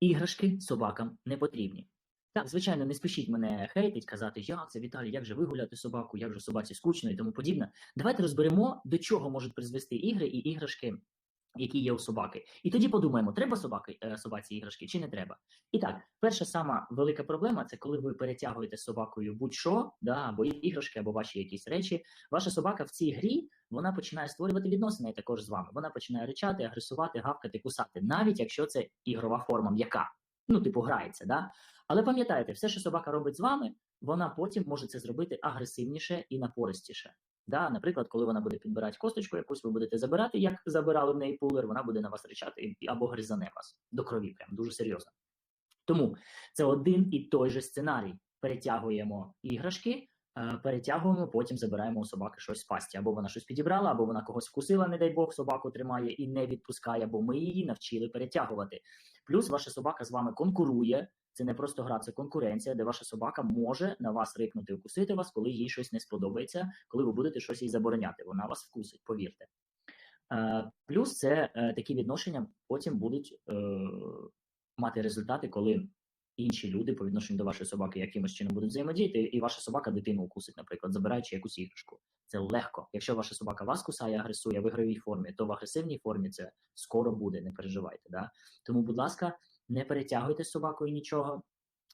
Іграшки собакам не потрібні. Так, звичайно, не спішіть мене хейтить, казати, як це Віталій, як же вигуляти собаку, як же собаці скучно і тому подібне. Давайте розберемо, до чого можуть призвести ігри і іграшки, які є у собаки. І тоді подумаємо, треба собаки, е, собаці іграшки чи не треба. І так, перша сама велика проблема це коли ви перетягуєте собакою будь-що, да, або іграшки, або ваші якісь речі. Ваша собака в цій грі вона починає створювати відносини також з вами. Вона починає ричати, агресувати, гавкати, кусати, навіть якщо це ігрова форма м'яка. Ну, типу, грається, да? Але пам'ятайте, все, що собака робить з вами, вона потім може це зробити агресивніше і напористіше. Да? Наприклад, коли вона буде підбирати косточку, якусь ви будете забирати, як забирали в неї пулер, вона буде на вас ричати або гризане вас до крові, прям дуже серйозно. Тому це один і той же сценарій. Перетягуємо іграшки, е, перетягуємо, потім забираємо у собаки щось з пасті. Або вона щось підібрала, або вона когось вкусила, не дай Бог, собаку тримає і не відпускає, бо ми її навчили перетягувати. Плюс ваша собака з вами конкурує. Це не просто гра, це конкуренція, де ваша собака може на вас рикнути, укусити вас, коли їй щось не сподобається, коли ви будете щось їй забороняти. Вона вас вкусить, повірте. Е, плюс це е, такі відношення потім будуть е, мати результати, коли інші люди по відношенню до вашої собаки якимось чином будуть взаємодіяти, і ваша собака дитину укусить, наприклад, забираючи якусь іграшку. Це легко. Якщо ваша собака вас кусає, агресує в ігровій формі, то в агресивній формі це скоро буде, не переживайте. Да? Тому, будь ласка, не перетягуйте собакою нічого.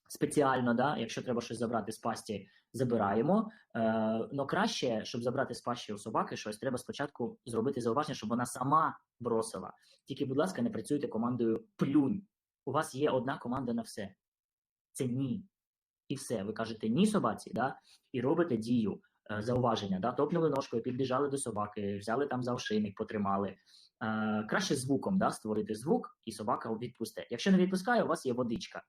Спеціально, да, якщо треба щось забрати з пасті, забираємо. Е, Но краще, щоб забрати з пащі у собаки щось, треба спочатку зробити зауваження, щоб вона сама бросила. Тільки, будь ласка, не працюйте командою плюнь. У вас є одна команда на все. Це ні. І все. Ви кажете ні собаці, да, і робите дію. Е, зауваження, да, топнули ножкою, підбіжали до собаки, взяли там за ошейник, потримали. Е, краще звуком да, створити звук, і собака відпусте. Якщо не відпускає, у вас є водичка.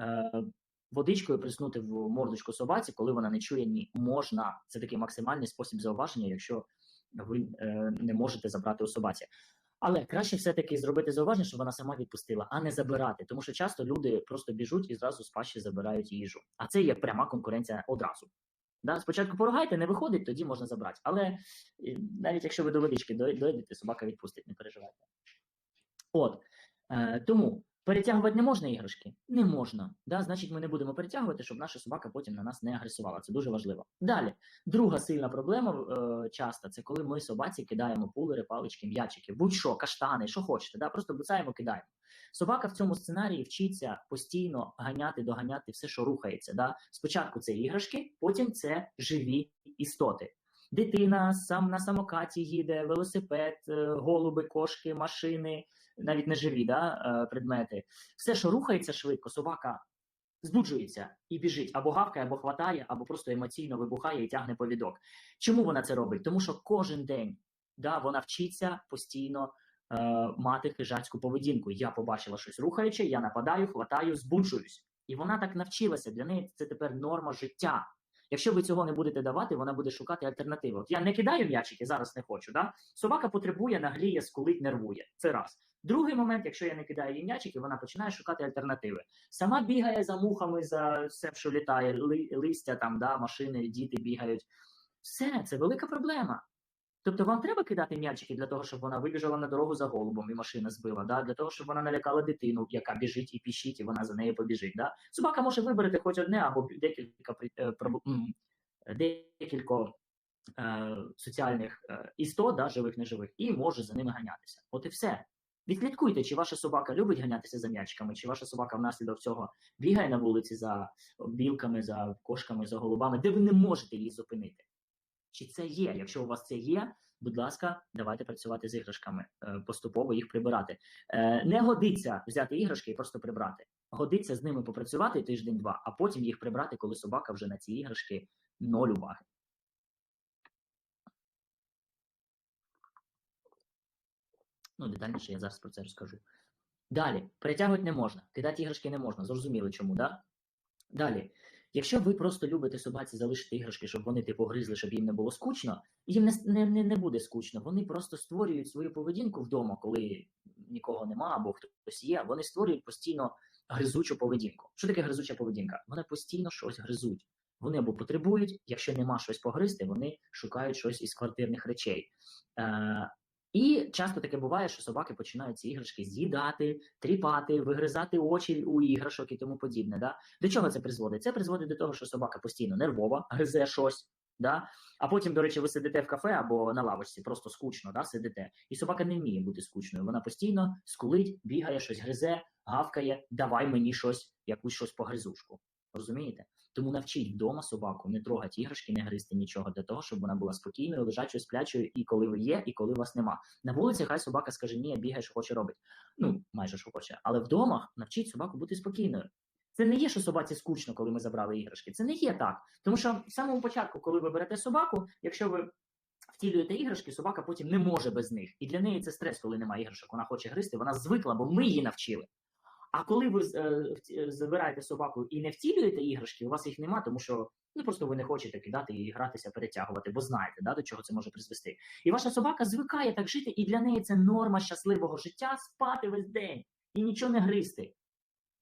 Е, водичкою приснути в мордочку собаці, коли вона не чує ні. Можна. Це такий максимальний спосіб зауваження, якщо ви е, не можете забрати у собаці. Але краще все-таки зробити зауваження, щоб вона сама відпустила, а не забирати. Тому що часто люди просто біжуть і зразу з пащі забирають їжу. А це є пряма конкуренція одразу. Да? Спочатку поругайте, не виходить, тоді можна забрати. Але е, навіть якщо ви до водички дойдете, собака відпустить, не переживайте. От е, тому перетягувати не можна іграшки? Не можна. Да? Значить, ми не будемо перетягувати, щоб наша собака потім на нас не агресувала. Це дуже важливо. Далі, друга сильна проблема е, часто це коли ми собаці кидаємо пулери, палички, м'ячики, будь-що, каштани, що хочете, да? просто буцаємо, кидаємо. Собака в цьому сценарії вчиться постійно ганяти, доганяти все, що рухається. Да? Спочатку це іграшки, потім це живі істоти. Дитина сам на самокаті їде, велосипед, е, голуби, кошки, машини, навіть не живі да, е, предмети. Все, що рухається швидко, собака збуджується і біжить або гавкає, або хватає, або просто емоційно вибухає і тягне повідок. Чому вона це робить? Тому що кожен день да, вона вчиться постійно е, мати хижацьку поведінку. Я побачила щось рухаюче, я нападаю, хватаю, збуджуюсь. І вона так навчилася. Для неї це тепер норма життя. Якщо ви цього не будете давати, вона буде шукати альтернативу. От я не кидаю м'ячики, зараз не хочу. Да? Собака потребує, нагліє, скулить, нервує. Це раз. Другий момент, якщо я не кидаю їй м'ячики, вона починає шукати альтернативи. Сама бігає за мухами, за все, що літає, ли, листя, там, да, машини, діти бігають. Все, це велика проблема. Тобто вам треба кидати м'ячики для того, щоб вона вибіжала на дорогу за голубом і машина збила, да? для того, щоб вона налякала дитину, яка біжить і піщить, і вона за нею побіжить. Да? Собака може вибрати хоч одне або декілька е, декілька е, соціальних е, істот, да, живих, неживих, і може за ними ганятися. От і все. Відслідкуйте, чи ваша собака любить ганятися за м'ячками, чи ваша собака внаслідок цього бігає на вулиці за білками, за кошками, за голубами, де ви не можете її зупинити. Чи це є? Якщо у вас це є, будь ласка, давайте працювати з іграшками, е, поступово їх прибирати. Е, не годиться взяти іграшки і просто прибрати. Годиться з ними попрацювати тиждень-два, а потім їх прибрати, коли собака вже на ці іграшки ноль уваги. Ну, детальніше я зараз про це розкажу. Далі, перетягувати не можна, кидати іграшки не можна. Зрозуміли чому? Да? Далі, якщо ви просто любите собаці залишити іграшки, щоб вони типу гризли, щоб їм не було скучно, їм не не, не буде скучно. Вони просто створюють свою поведінку вдома, коли нікого нема або хтось є. Вони створюють постійно гризучу поведінку. Що таке гризуча поведінка? Вони постійно щось гризуть. Вони або потребують, якщо нема щось погризти, вони шукають щось із квартирних речей. Е, І часто таке буває, що собаки починають ці іграшки з'їдати, тріпати, вигризати очі у іграшок і тому подібне. Да? До чого це призводить? Це призводить до того, що собака постійно нервова, гризе щось. Да? А потім, до речі, ви сидите в кафе або на лавочці, просто скучно, да, сидите. І собака не вміє бути скучною. Вона постійно скулить, бігає, щось гризе, гавкає, давай мені щось, якусь щось погризушку. Розумієте? Тому навчіть вдома собаку не трогати іграшки, не гризти нічого для того, щоб вона була спокійною, лежачою, сплячою, і коли ви є, і коли вас нема. На вулиці хай собака скаже, ні, бігає, що хоче робить. Ну, майже що хоче. Але вдома навчіть собаку бути спокійною. Це не є, що собаці скучно, коли ми забрали іграшки. Це не є так. Тому що в самому початку, коли ви берете собаку, якщо ви втілюєте іграшки, собака потім не може без них. І для неї це стрес, коли немає іграшок. Вона хоче гризти, вона звикла, бо ми її навчили. А коли ви е, забираєте собаку і не втілюєте іграшки, у вас їх нема, тому що ну просто ви не хочете кидати і гратися, перетягувати, бо знаєте, да, до чого це може призвести. І ваша собака звикає так жити, і для неї це норма щасливого життя спати весь день і нічого не гризти.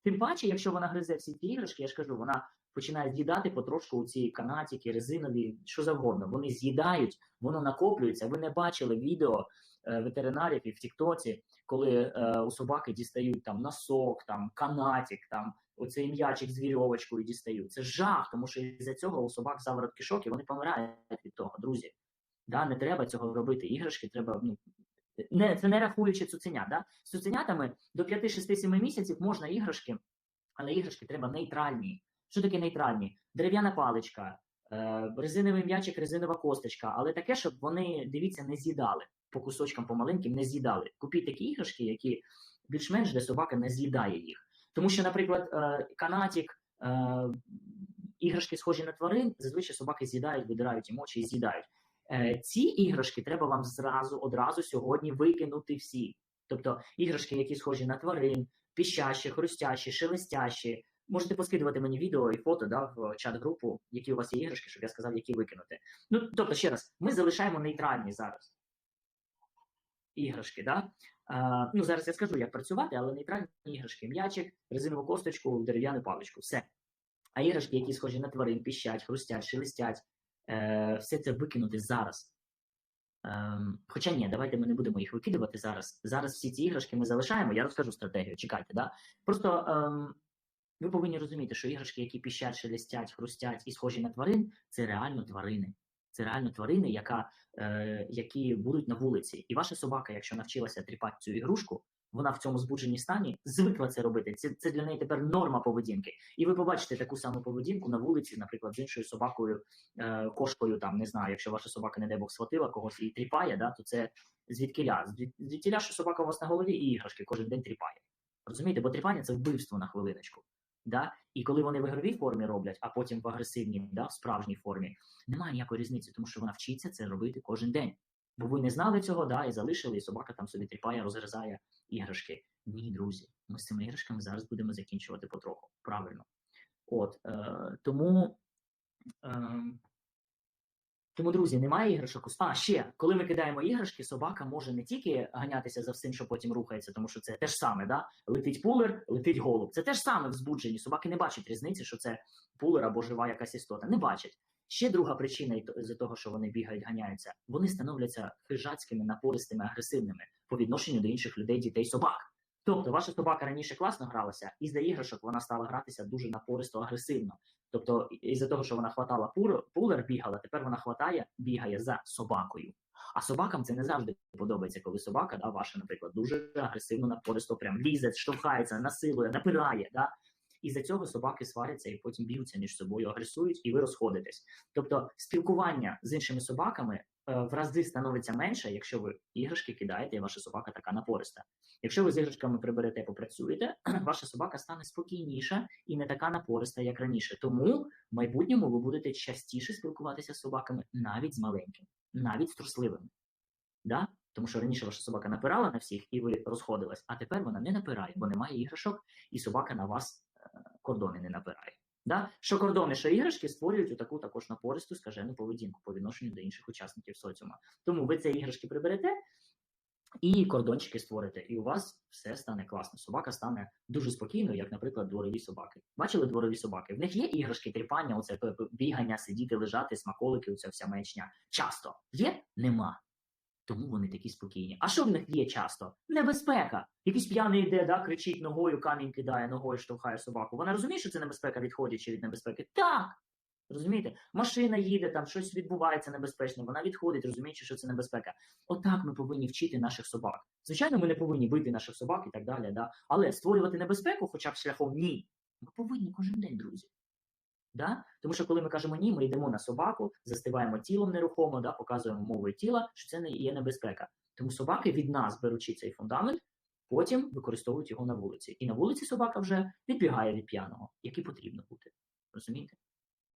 Тим паче, якщо вона гризе всі ті іграшки, я ж кажу, вона починає з'їдати потрошку у ці канатики, резинові, що завгодно. Вони з'їдають, воно накоплюється. Ви не бачили відео е, ветеринарів і в Тіктоці, коли е, у собаки дістають там носок, там канатик, там оцей м'ячик з вірьовочкою дістають. Це жах, тому що із-за цього у собак заворот кишок і вони помирають від того, друзі. Да, не треба цього робити. Іграшки треба ну, не, це не рахуючи цуценят. Да? З цуценятами до 5-6-7 місяців можна іграшки, але іграшки треба нейтральні. Що таке нейтральні? Дерев'яна паличка, резиновий м'ячик, резинова косточка, але таке, щоб вони, дивіться, не з'їдали по кусочкам, по маленьким, не з'їдали. Купіть такі іграшки, які більш-менш де собака не з'їдає їх. Тому що, наприклад, е, канатик, е, іграшки схожі на тварин, зазвичай собаки з'їдають, видирають їм очі і з'їдають. Е, ці іграшки треба вам зразу одразу сьогодні викинути всі. Тобто іграшки, які схожі на тварин, піщащі, хрустящі, шелестящі. Можете поскидувати мені відео і фото да, в чат-групу, які у вас є іграшки, щоб я сказав, які викинути. Ну, тобто, ще раз, ми залишаємо нейтральні зараз іграшки. Да? А, ну, зараз я скажу, як працювати, але нейтральні іграшки, м'ячик, резинову косточку, дерев'яну паличку, все. А іграшки, які схожі на тварин, піщать, хрустять, шелестять, е, все це викинути зараз. Ем, хоча ні, давайте ми не будемо їх викидувати зараз. Зараз всі ці іграшки ми залишаємо. Я розкажу стратегію. Чекайте, да? Просто ем, ви повинні розуміти, що іграшки, які піщать, шелестять, хрустять і схожі на тварин, це реально тварини. Це реально тварини, яка, е, які будуть на вулиці. І ваша собака, якщо навчилася тріпати цю ігрушку, вона в цьому збудженні стані звикла це робити. Це, це для неї тепер норма поведінки. І ви побачите таку саму поведінку на вулиці, наприклад, з іншою собакою, е, кошкою, там не знаю, якщо ваша собака, не дай Бог, схватила когось і тріпає, да, то це звідкиля. Звід- Звідкиля, що собака у вас на голові і іграшки кожен день тріпає. Розумієте, бо тріпання це вбивство на хвилиночку. Да? І коли вони в ігровій формі роблять, а потім в агресивній, да, в справжній формі, немає ніякої різниці, тому що вона вчиться це робити кожен день. Бо ви не знали цього, да, і залишили, і собака там собі тріпає, розгризає іграшки. Ні, друзі, ми з цими іграшками зараз будемо закінчувати потроху. Правильно. От е, тому. Е, тому, друзі, немає іграшок. А ще коли ми кидаємо іграшки, собака може не тільки ганятися за всім, що потім рухається, тому що це те ж саме, да? летить пулер, летить голуб. Це те ж саме в збудженні. Собаки не бачать різниці, що це пулер або жива якась істота. Не бачать. Ще друга причина з того, що вони бігають, ганяються, вони становляться хижацькими, напористими, агресивними по відношенню до інших людей, дітей, собак. Тобто, ваша собака раніше класно гралася, і з іграшок вона стала гратися дуже напористо агресивно. Тобто, із-за того, що вона хватала пур, пулер, бігала, тепер вона хватає, бігає за собакою. А собакам це не завжди подобається, коли собака, да, ваша, наприклад, дуже агресивно напористо прям лізе, штовхається, насилує, напирає. Да? І за цього собаки сваряться і потім б'ються між собою, агресують, і ви розходитесь. Тобто, спілкування з іншими собаками е, в рази становиться менше, якщо ви іграшки кидаєте, і ваша собака така напориста. Якщо ви з іграшками приберете, попрацюєте, ваша собака стане спокійніша і не така напориста, як раніше. Тому в майбутньому ви будете частіше спілкуватися з собаками, навіть з маленькими, навіть з трусливими. Да? Тому що раніше ваша собака напирала на всіх, і ви розходились, а тепер вона не напирає, бо немає іграшок, і собака на вас кордони не напирає. Да? Що кордони, що іграшки створюють таку також напористу скажену поведінку по відношенню до інших учасників соціума. Тому ви ці іграшки приберете і кордончики створите, і у вас все стане класно. Собака стане дуже спокійною, як, наприклад, дворові собаки. Бачили дворові собаки? В них є іграшки, тріпання, оце бігання, сидіти, лежати, смаколики, оця вся маячня. Часто є, нема. Тому вони такі спокійні. А що в них є часто? Небезпека. Якийсь п'яний йде, да, кричить ногою, камінь кидає, ногою штовхає собаку. Вона розуміє, що це небезпека, відходячи від небезпеки? Так. Розумієте? Машина їде, там щось відбувається небезпечне, вона відходить, розуміючи, що це небезпека. Отак ми повинні вчити наших собак. Звичайно, ми не повинні бити наших собак і так далі, да? але створювати небезпеку, хоча б шляхом ні, ми повинні кожен день, друзі. Да? Тому що коли ми кажемо ні, ми йдемо на собаку, застиваємо тілом нерухомо, да, показуємо мовою тіла, що це не є небезпека. Тому собаки від нас, беручи цей фундамент, потім використовують його на вулиці. І на вулиці собака вже відбігає від п'яного, який потрібно бути. Розумієте?